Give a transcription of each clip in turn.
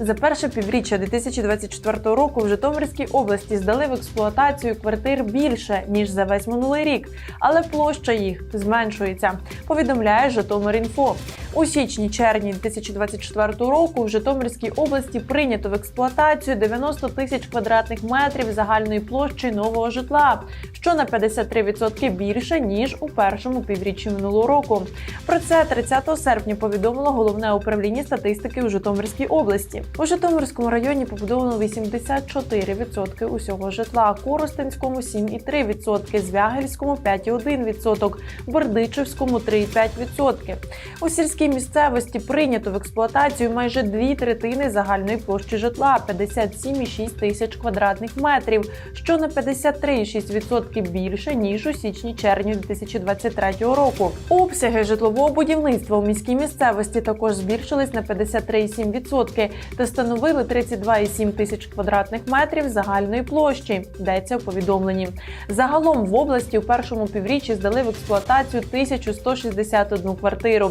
За перше півріччя 2024 року в Житомирській області здали в експлуатацію квартир більше ніж за весь минулий рік, але площа їх зменшується. Повідомляє Житомир.Інфо. У січні-червні 2024 року в Житомирській області прийнято в експлуатацію 90 тисяч квадратних метрів загальної площі нового житла, що на 53% більше ніж у першому півріччі минулого року. Про це 30 серпня повідомило головне управління статистики у Житомирській області. У Житомирському районі побудовано 84% усього житла, Коростенському 7,3%, Звягельському 5,1%, Бердичевському 3,5%. У сільській місцевості прийнято в експлуатацію майже дві третини загальної площі житла 57,6 тисяч квадратних метрів, що на 53,6% більше ніж у січні-червні 2023 року. Обсяги житлового будівництва у міській місцевості також збільшились на 53,7% та становили 32,7 тисяч квадратних метрів загальної площі. Йдеться у повідомленні. Загалом в області у першому півріччі здали в експлуатацію 1161 квартиру.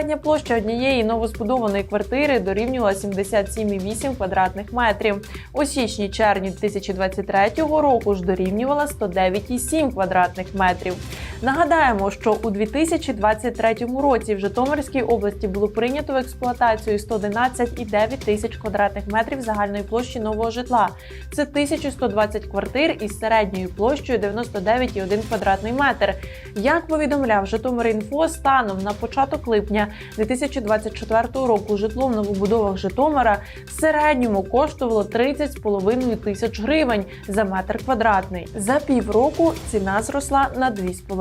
Середня площа однієї новозбудованої квартири дорівнювала 77,8 квадратних метрів. У січні-червні 2023 року ж дорівнювала 109,7 квадратних метрів. Нагадаємо, що у 2023 році в Житомирській області було прийнято в експлуатацію 111,9 тисяч квадратних метрів загальної площі нового житла. Це 1120 квартир із середньою площею 99,1 квадратний метр. Як повідомляв Житомир.Інфо, станом на початок липня 2024 року житло в новобудовах Житомира в середньому коштувало 30,5 тисяч гривень за метр квадратний. За півроку ціна зросла на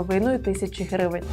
2,5 тисячі гривень.